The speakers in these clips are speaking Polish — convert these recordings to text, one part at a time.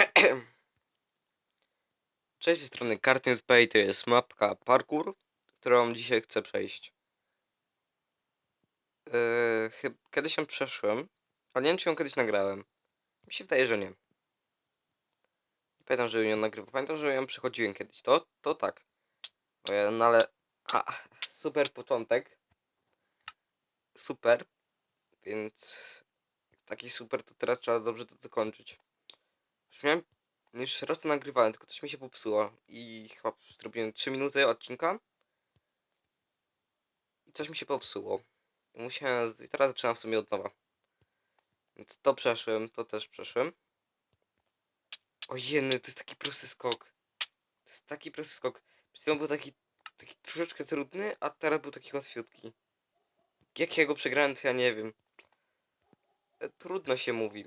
Cześć, z tej strony Cartoon Pay, to jest mapka parkour, którą dzisiaj chcę przejść. Yy. Kiedyś ją przeszłem, ale nie wiem, czy ją kiedyś nagrałem. Mi się wydaje, że nie. Nie pamiętam, że ją nagrywałem. Pamiętam, że ją przechodziłem kiedyś. To, to tak. No ale... A, super początek. Super. Więc... Taki super, to teraz trzeba dobrze to dokończyć. Już miałem... Już raz to nagrywałem, tylko coś mi się popsuło. I chyba zrobiłem 3 minuty odcinka. I coś mi się popsuło. I musiałem. I teraz zaczynam w sumie od nowa. Więc to przeszłem, to też przeszłem. Ojeny, to jest taki prosty skok. To jest taki prosty skok. Przed chwilą był taki, taki troszeczkę trudny, a teraz był taki łatwiutki. Jak ja go przegrałem, to ja nie wiem. E, Trudno się mówi.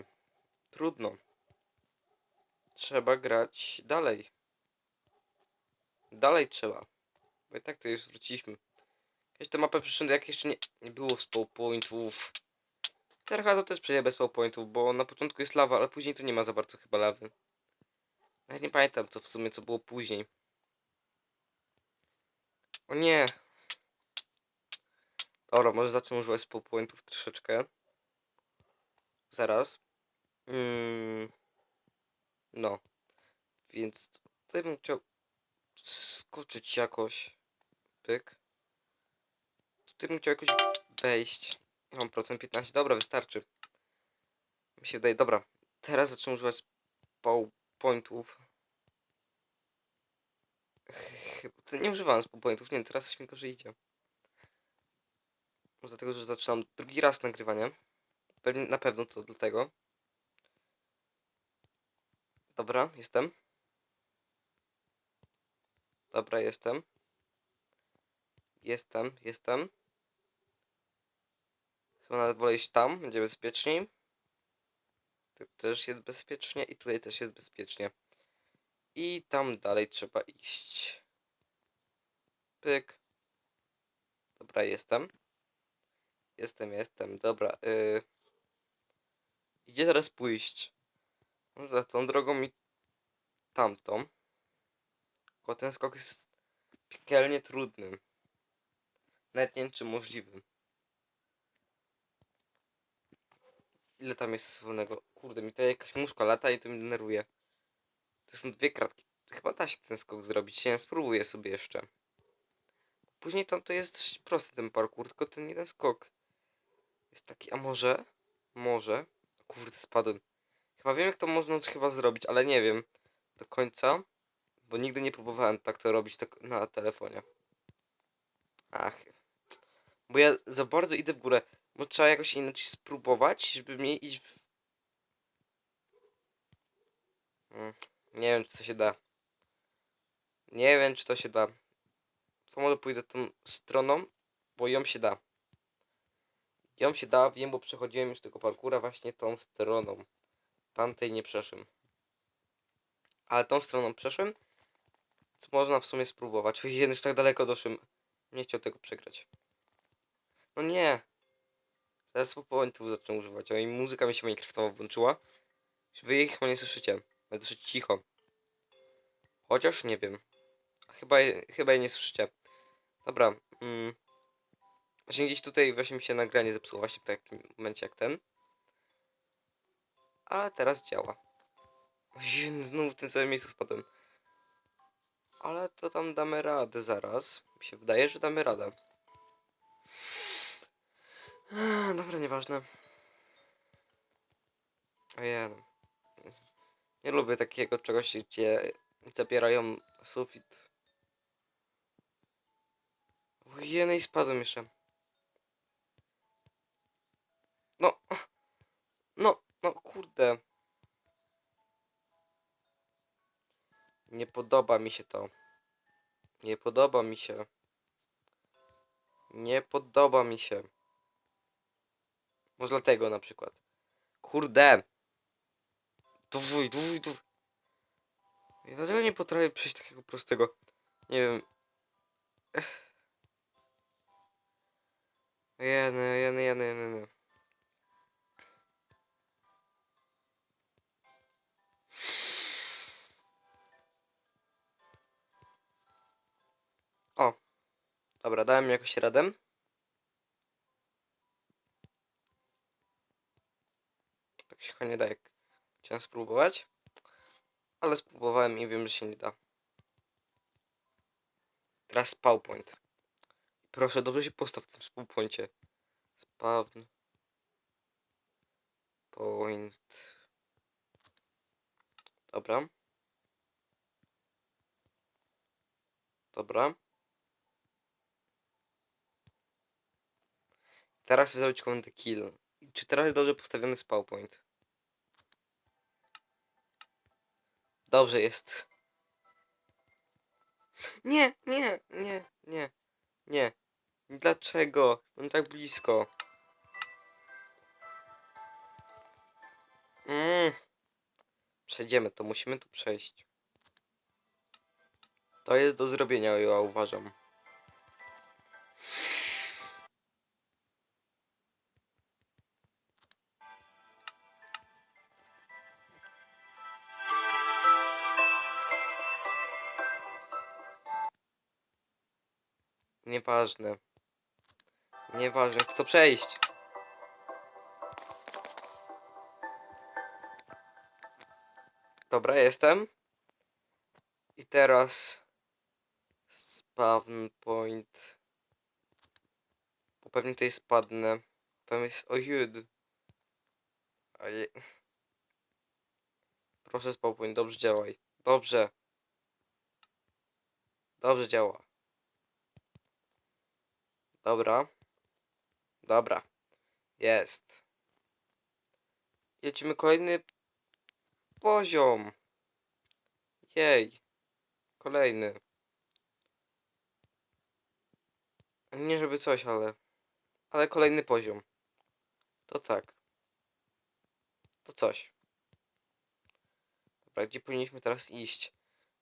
Trudno. Trzeba grać dalej. Dalej trzeba. Bo i tak to już wróciliśmy. Kiedyś tę mapę przyszedłem, jak jeszcze nie, nie było spawn pointów. To też przejdzie bez pointów, bo na początku jest lawa, ale później to nie ma za bardzo chyba lawy. Ja nie pamiętam co w sumie co było później. O nie. Dobra, może zacznę używać pointów troszeczkę. Zaraz. Mm. No. Więc tutaj bym chciał skoczyć jakoś. Pyk. Tutaj bym chciał jakoś wejść. Mam procent 15. Dobra, wystarczy. Mi się wydaje, dobra. Teraz zacznę używać spawn pointów. Nie używałem spawn pointów. Nie, teraz mi gorzej idzie. Dlatego, że zaczynam drugi raz nagrywanie. Pewnie, na pewno to dlatego. Dobra, jestem. Dobra, jestem. Jestem, jestem. Chyba nawet wolę iść tam, będzie bezpieczniej. Tu też jest bezpiecznie i tutaj też jest bezpiecznie. I tam dalej trzeba iść. Pyk. Dobra, jestem. Jestem, jestem. Dobra. Yy. Gdzie teraz pójść? Może tą drogą i tamtą. Tylko ten skok jest piekielnie trudny. Nawet nie wiem, czy możliwym. Ile tam jest wolnego? Kurde, mi tutaj jakaś muszka lata i to mnie denerwuje. To są dwie kratki. Chyba da się ten skok zrobić. Nie, spróbuję sobie jeszcze. Później tam to jest prosty ten parkour, tylko ten jeden skok jest taki, a może? Może? Kurde, spadłem. Chyba wiem, jak to można chyba zrobić, ale nie wiem do końca, bo nigdy nie próbowałem tak to robić tak na telefonie. Ach. Bo ja za bardzo idę w górę. Bo trzeba jakoś inaczej spróbować, żeby mnie iść w... Mm, Nie wiem, czy to się da. Nie wiem, czy to się da. To może pójdę tą stroną, bo ją się da. Ją się da, wiem, bo przechodziłem już tego parkura właśnie tą stroną. Tamtej nie przeszłem. Ale tą stroną przeszłem, co można w sumie spróbować. Już tak daleko doszłem. Nie chciał tego przegrać. No nie. Zaraz po pointów zacznę używać. O i muzyka mi się Minecraftowa włączyła. Wy jej chyba nie słyszycie. Ale dosyć cicho. Chociaż nie wiem. Chyba, chyba nie słyszycie. Dobra. Mm. Właśnie gdzieś tutaj właśnie mi się nagranie zepsuło właśnie w takim momencie jak ten. Ale teraz działa. Znowu w tym samym miejscu spadłem. Ale to tam damy radę zaraz. Mi się wydaje, że damy radę. Dobra, nieważne. Ojej. no. Nie lubię takiego czegoś, gdzie zabierają sufit. Ojej, no i spadłem jeszcze. No. No, no kurde. Nie podoba mi się to. Nie podoba mi się. Nie podoba mi się. Może dlatego na przykład. Kurde. Dwój, dwój, dwój. Ja dlatego nie potrafię przejść takiego prostego. Nie wiem. Ech. Jeny, jeny, jeny, jeny. O. Dobra, dałem jakoś radę. Tak się chyba nie da, jak chciałem spróbować. Ale spróbowałem i wiem, że się nie da. Teraz PowerPoint. Proszę, dobrze się postaw w tym PowerPointie. Spawn. Point. Dobra. Dobra. Teraz chcę zrobić komendę kill. Czy teraz jest dobrze postawiony spawn point? Dobrze jest. Nie, nie, nie, nie, nie. Dlaczego? On tak blisko. Mm. Przejdziemy to, musimy tu przejść. To jest do zrobienia, ja uważam. Nieważne. Nieważne, chcę to przejść. Dobra, jestem. I teraz spawn point. Bo pewnie tutaj spadnę. Tam jest ojud. Ojej. Proszę spawn point, dobrze działaj. Dobrze. Dobrze działa. Dobra. Dobra. Jest. Lecimy kolejny poziom. Jej. Kolejny. Nie żeby coś, ale... Ale kolejny poziom. To tak. To coś. Dobra, gdzie powinniśmy teraz iść?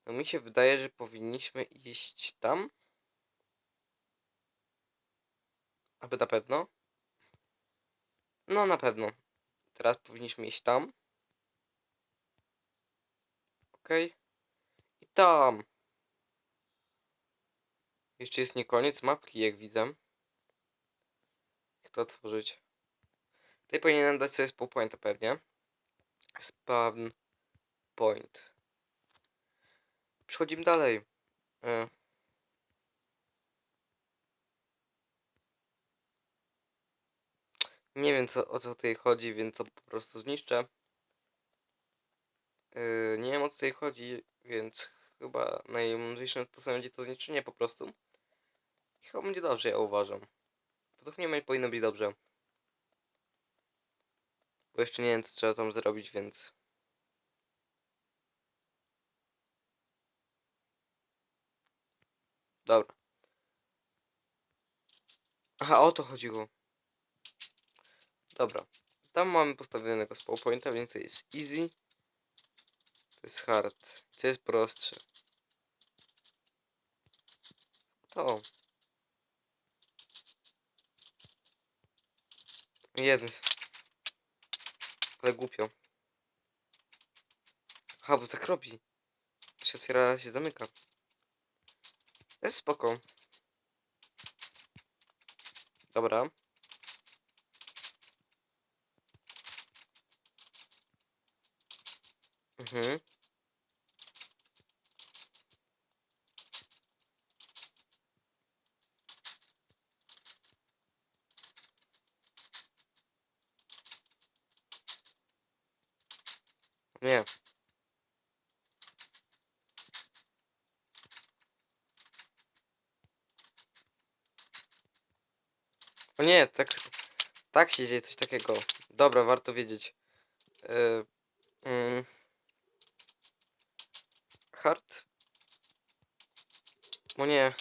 No mi się wydaje, że powinniśmy iść tam. Aby na pewno. No na pewno. Teraz powinniśmy iść tam. I tam. Jeszcze jest nie koniec mapki, jak widzę. Jak to otworzyć? Tutaj powinienem dać sobie spawn pointa pewnie. Spawn point. Przechodzimy dalej. E. Nie wiem co, o co tutaj chodzi, więc to po prostu zniszczę. Yy, nie wiem o co tutaj chodzi, więc chyba najmądrzejszym sposobem będzie to zniszczenie po prostu. I chyba będzie dobrze, ja uważam. Według mnie powinno być dobrze. Bo jeszcze nie wiem co trzeba tam zrobić, więc... Dobra. Aha, o to chodziło. Dobra. Tam mamy postawionego spawn pointa, więc to jest easy. To jest hard. Co jest prostsze? To. Jeden. Ale głupio. Aha, bo tak robi. Się się zamyka. To jest spoko. Dobra. Mhm. Nie. O nie, tak, tak się dzieje, coś takiego. Dobra, warto wiedzieć. Yy, mm. Hard? O nie.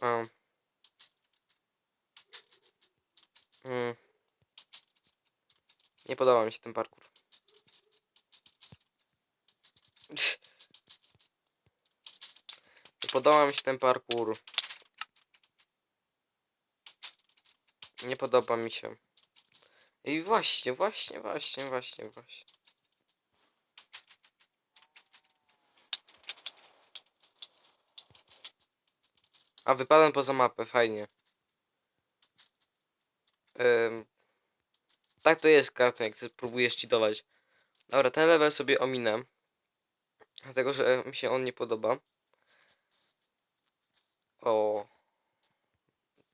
A. Mm. Nie podoba mi się ten parkour. Nie podoba mi się ten parkour. Nie podoba mi się. I właśnie, właśnie, właśnie, właśnie, właśnie. A, wypadam poza mapę, fajnie. Ym, tak to jest karta, jak ty próbujesz cheatować. Dobra, ten level sobie ominę. Dlatego, że mi się on nie podoba. O.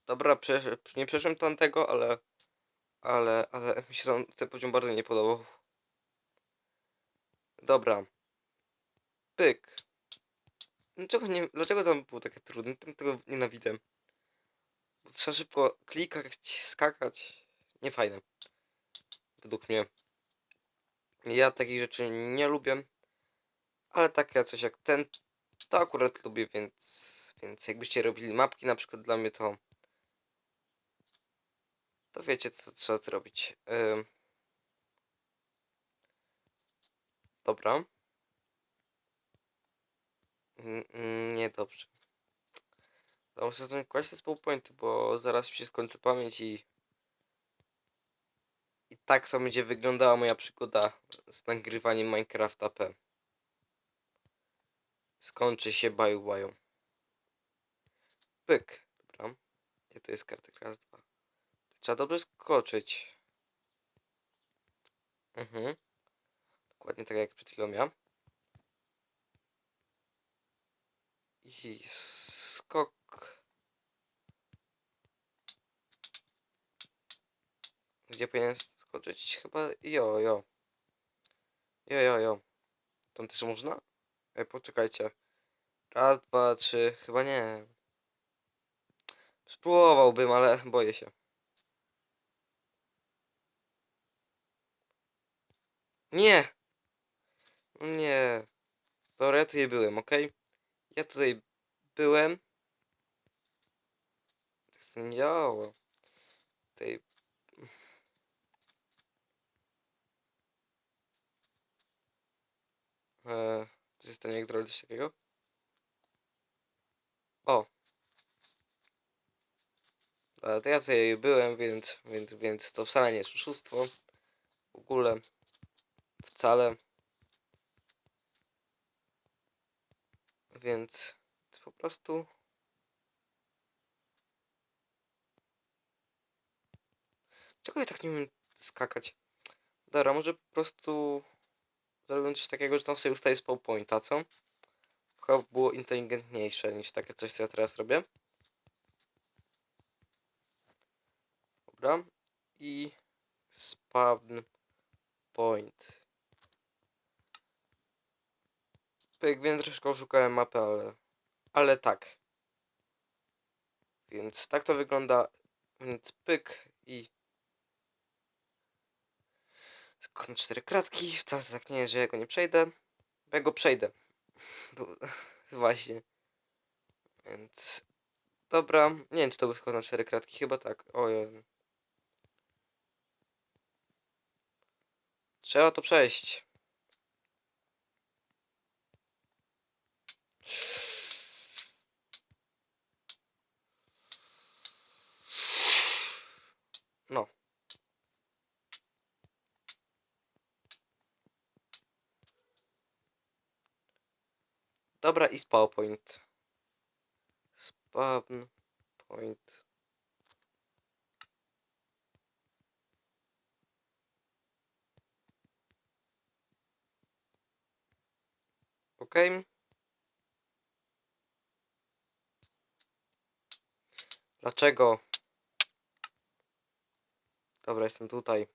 Dobra, przesz- nie przeszłem tamtego, ale... Ale, ale mi się tam ten poziom bardzo nie podobał. Dobra. Pyk. Dlaczego, nie, dlaczego tam było takie trudne? Tam tego nienawidzę. Bo trzeba szybko klikać, skakać. Niefajne. Według mnie. Ja takich rzeczy nie lubię. Ale takie coś jak ten, to akurat lubię, więc... Więc jakbyście robili mapki na przykład dla mnie, to... To wiecie, co trzeba zrobić. Dobra. Mm, mm, Nie dobrze. To muszę kłaść te pointy, bo zaraz mi się skończy pamięć i... I tak to będzie wyglądała moja przygoda z nagrywaniem Minecrafta P. Skończy się baju baju. Pyk. Dobra. Gdzie to jest kartek? Raz, dwa. Trzeba dobrze skoczyć. Mhm. Dokładnie tak jak przed chwilą ja. I skok. Gdzie powinien skoczyć? Chyba jo, jo. Jo, jo, jo. Tam też można? Ej, poczekajcie. Raz, dwa, trzy. Chyba nie. Spróbowałbym, ale boję się. Nie! Nie. Dobra, ja tutaj byłem, ok? Ja tutaj byłem. To nie działało. Tutaj... Eee, jak zrobić coś takiego? O! Ale to ja tutaj byłem, więc, więc, więc to wcale nie jest oszustwo. W ogóle. Wcale. Więc po prostu. Czego ja tak nie umiem skakać? Dobra, może po prostu zrobię coś takiego, że tam sobie ustaje spawn pointa, co? Chyba było inteligentniejsze niż takie coś, co ja teraz robię. Dobra. I spawn point. Pyk, więc troszkę oszukałem mapę, ale... Ale tak. Więc tak to wygląda. Więc pyk i... Na cztery kratki. Wcale tak nie że ja go nie przejdę. Bo ja go przejdę. Właśnie. Więc... Dobra. Nie wiem, czy to był skok na cztery kratki. Chyba tak. Ojej. Trzeba to przejść. No. Dobra i spawn point. Spawn point. Ok. Dlaczego? Dobra, jestem tutaj.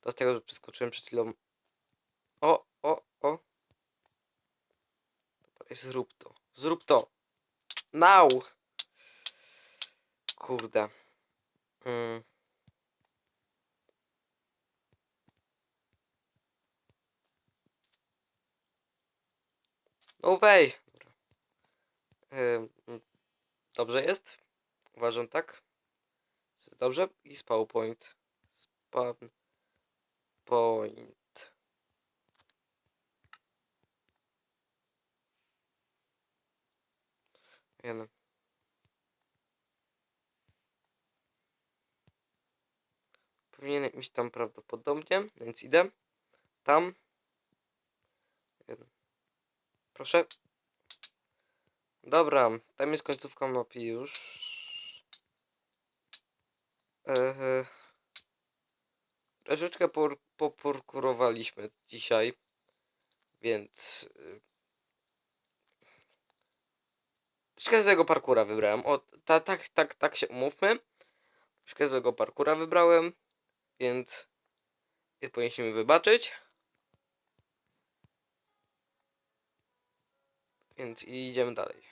To z tego, że przeskoczyłem przed chwilą. O, o, o. Dobra, zrób to. Zrób to. Now! Kurde. Mm. No wej! Mm, Dobrze jest? Uważam tak. Dobrze? I spawn point. Spawn point. Jeden. Powinienem iść tam prawdopodobnie, więc idę. Tam. Jeden. Proszę. Dobra, tam jest końcówka mapy już. Eee, troszeczkę por, dzisiaj, więc... y, Troszkę złego parkura wybrałem. O, ta, tak, tak, tak się umówmy. Troszkę złego parkura wybrałem, więc... Powinniśmy wybaczyć. Więc idziemy dalej.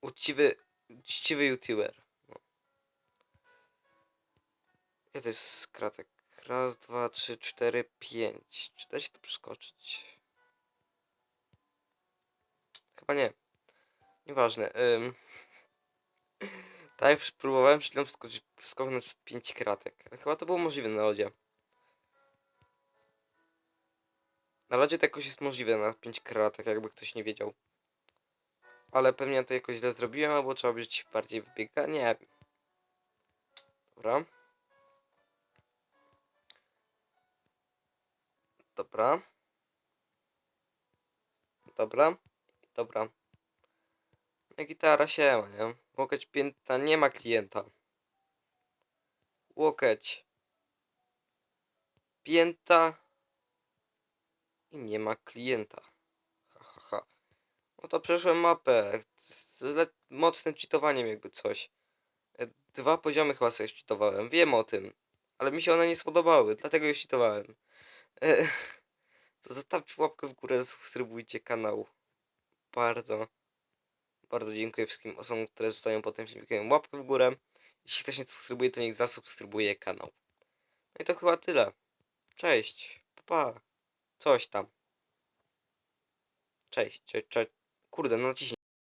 Uczciwy, uczciwy youtuber. To jest kratek. Raz, dwa, trzy, cztery, pięć. Czy da się to przeskoczyć? Chyba nie. Nieważne. Ym. Tak, próbowałem przed chwilą przeskoczyć w pięć kratek. Ale chyba to było możliwe na lodzie. Na lodzie to jakoś jest możliwe na 5 kratek, jakby ktoś nie wiedział. Ale pewnie to jakoś źle zrobiłem, albo trzeba być bardziej wybiega. Nie wiem. Dobra. Dobra. Dobra. Dobra. No gitara się ma, nie? Łokieć pięta, nie ma klienta. Łokieć. Pięta. I nie ma klienta. Ha, ha, ha. No to przeszłem mapę. Z mocnym cheatowaniem jakby coś. E, Dwa poziomy chyba sobie cheatowałem. Wiem o tym. Ale mi się one nie spodobały, dlatego je cheatowałem. To zostawcie łapkę w górę, subskrybujcie kanał. Bardzo, bardzo dziękuję wszystkim osobom, które zostają po tym łapkę w górę. Jeśli ktoś nie subskrybuje, to niech zasubskrybuje kanał. No i to chyba tyle. Cześć. Pa. pa. Coś tam. Cześć, cześć, cześć. Kurde, no naciśnij.